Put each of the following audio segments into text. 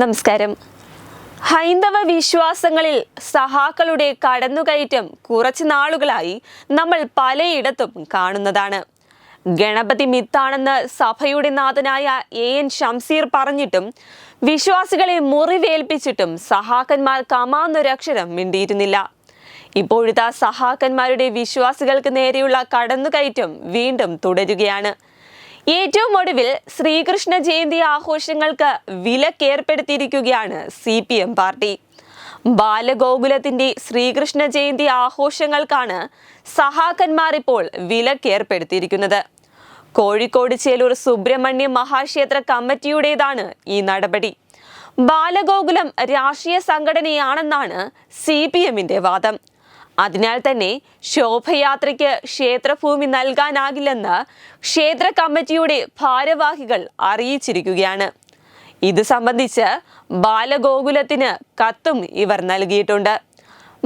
നമസ്കാരം. ഹൈന്ദവ വിശ്വാസങ്ങളിൽ സഹാക്കളുടെ കടന്നുകയറ്റം കുറച്ചു നാളുകളായി നമ്മൾ പലയിടത്തും കാണുന്നതാണ്. ഗണപതി മിത്താണെന്ന് സഭയുടെ നാഥനായ എ എൻ ഷംസീർ പറഞ്ഞിട്ടും വിശ്വാസികളെ മുറിവേൽപ്പിച്ചിട്ടും സഹാക്കന്മാർ കമാന്നൊരക്ഷരം മിണ്ടിയിരുന്നില്ല. ഇപ്പോഴത്തെ സഹാക്കന്മാരുടെ വിശ്വാസികൾക്ക് നേരെയുള്ള കടന്നുകയറ്റം വീണ്ടും തുടരുകയാണ്. ഏറ്റവും ഒടുവിൽ ശ്രീകൃഷ്ണ ജയന്തി ആഘോഷങ്ങൾക്ക് വിലക്കേർപ്പെടുത്തിയിരിക്കുകയാണ് സി പി എം പാർട്ടി. ബാലഗോകുലത്തിന്റെ ശ്രീകൃഷ്ണ ജയന്തി ആഘോഷങ്ങൾക്കാണ് സഹാക്കന്മാർ ഇപ്പോൾ വിലക്കേർപ്പെടുത്തിയിരിക്കുന്നത്. കോഴിക്കോട് ചേലൂർ സുബ്രഹ്മണ്യ മഹാക്ഷേത്ര കമ്മിറ്റിയുടേതാണ് ഈ നടപടി. ബാലഗോകുലം രാഷ്ട്രീയ സംഘടനയാണെന്നാണ് സി പി വാദം. അതിനാൽ തന്നെ ശോഭയാത്രയ്ക്ക് ക്ഷേത്രഭൂമി നൽകാനാകില്ലെന്ന് ക്ഷേത്ര കമ്മിറ്റിയുടെ ഭാരവാഹികൾ അറിയിച്ചിരിക്കുകയാണ്. ഇത് സംബന്ധിച്ച് ബാലഗോകുലത്തിന് കത്തും ഇവർ നൽകിയിട്ടുണ്ട്.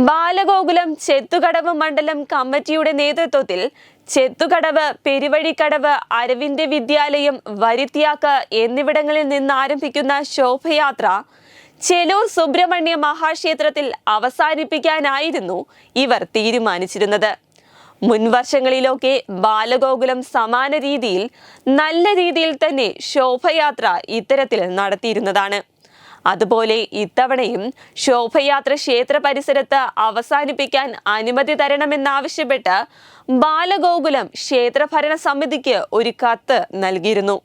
ബാലഗോകുലം ചെത്തുകടവ് മണ്ഡലം കമ്മിറ്റിയുടെ നേതൃത്വത്തിൽ ചെത്തുകടവ് പെരുവഴിക്കടവ് അരവിന്ദ് വിദ്യാലയം വരിത്യാക്ക് എന്നിവിടങ്ങളിൽ നിന്നാരംഭിക്കുന്ന ശോഭയാത്ര ചെലൂർ സുബ്രഹ്മണ്യ മഹാക്ഷേത്രത്തിൽ അവസാനിപ്പിക്കാനായിരുന്നു ഇവർ തീരുമാനിച്ചിരുന്നത്. മുൻവർഷങ്ങളിലൊക്കെ ബാലഗോകുലം സമാന രീതിയിൽ നല്ല രീതിയിൽ തന്നെ ശോഭയാത്ര ഇത്തരത്തിൽ നടത്തിയിരുന്നതാണ്. അതുപോലെ ഇത്തവണയും ശോഭയാത്ര ക്ഷേത്ര പരിസരത്ത് അവസാനിപ്പിക്കാൻ അനുമതി തരണമെന്നാവശ്യപ്പെട്ട് ബാലഗോകുലം ക്ഷേത്രഭരണ സമിതിക്ക് ഒരു കത്ത് നൽകിയിരുന്നു.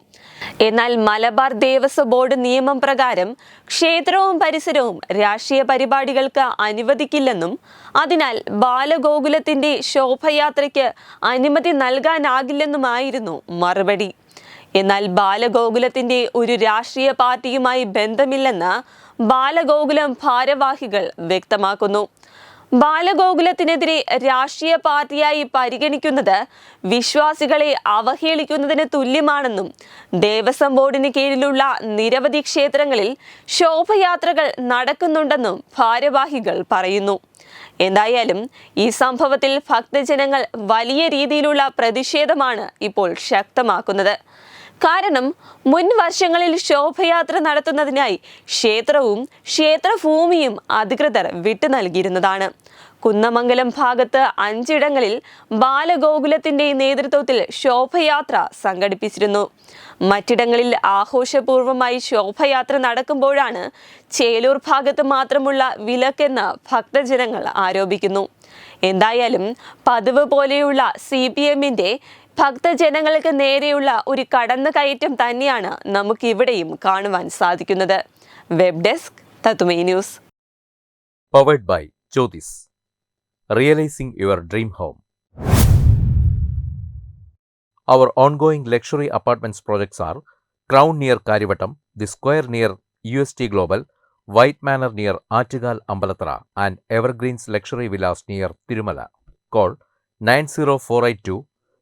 എന്നാൽ മലബാർ ദേവസ്വം ബോർഡ് നിയമം പ്രകാരം ക്ഷേത്രവും പരിസരവും രാഷ്ട്രീയ പരിപാടികൾക്ക് അനുവദിക്കില്ലെന്നും അതിനാൽ ബാലഗോകുലത്തിന്റെ ശോഭയാത്രയ്ക്ക് അനുമതി നൽകാനാകില്ലെന്നുമായിരുന്നു മറുപടി. എന്നാൽ ബാലഗോകുലത്തിന്റെ ഒരു രാഷ്ട്രീയ പാർട്ടിയുമായി ബന്ധമില്ലെന്ന് ബാലഗോകുലം ഭാരവാഹികൾ വ്യക്തമാക്കുന്നു. ബാലഗോകുലത്തിനെതിരെ രാഷ്ട്രീയ പാർട്ടിയായി പരിഗണിക്കുന്നത് വിശ്വാസികളെ അവഹേളിക്കുന്നതിന് തുല്യമാണെന്നും ദേവസ്വം ബോർഡിന് കീഴിലുള്ള നിരവധി ക്ഷേത്രങ്ങളിൽ ശോഭയാത്രകൾ നടക്കുന്നുണ്ടെന്നും ഭാരവാഹികൾ പറയുന്നു. എന്തായാലും ഈ സംഭവത്തിൽ ഭക്തജനങ്ങൾ വലിയ രീതിയിലുള്ള പ്രതിഷേധമാണ് ഇപ്പോൾ ശക്തമാക്കുന്നത്. കാരണം മുൻ വർഷങ്ങളിൽ ശോഭയാത്ര നടത്തുന്നതിനായി ക്ഷേത്രവും ക്ഷേത്രഭൂമിയും അധികൃതർ വിട്ടു നൽകിയിരുന്നതാണ്. കുന്നമംഗലം ഭാഗത്ത് അഞ്ചിടങ്ങളിൽ ബാലഗോകുലത്തിന്റെ നേതൃത്വത്തിൽ ശോഭയാത്ര സംഘടിപ്പിച്ചിരുന്നു. മറ്റിടങ്ങളിൽ ആഘോഷപൂർവമായി ശോഭയാത്ര നടക്കുമ്പോഴാണ് ചേലൂർ ഭാഗത്ത് മാത്രമുള്ള വിലക്കെന്ന് ഭക്തജനങ്ങൾ ആരോപിക്കുന്നു. എന്തായാലും പതിവ് പോലെയുള്ള സി പി എമ്മിന്റെ ഭക്തജനങ്ങൾക്ക് നേരെയുള്ള ഒരു കടന്നുകയറ്റം തന്നെയാണ് നമുക്കിവിടെയും കാണുവാൻ സാധിക്കുന്നത് web desk തത്തുമേ news powered by Jyotis. Realizing your dream home. Our ongoing luxury apartments projects are Crown near Karivatam, The Square near UST Global, White Manor near Achigal Ambalatra, and Evergreens Luxury Villas near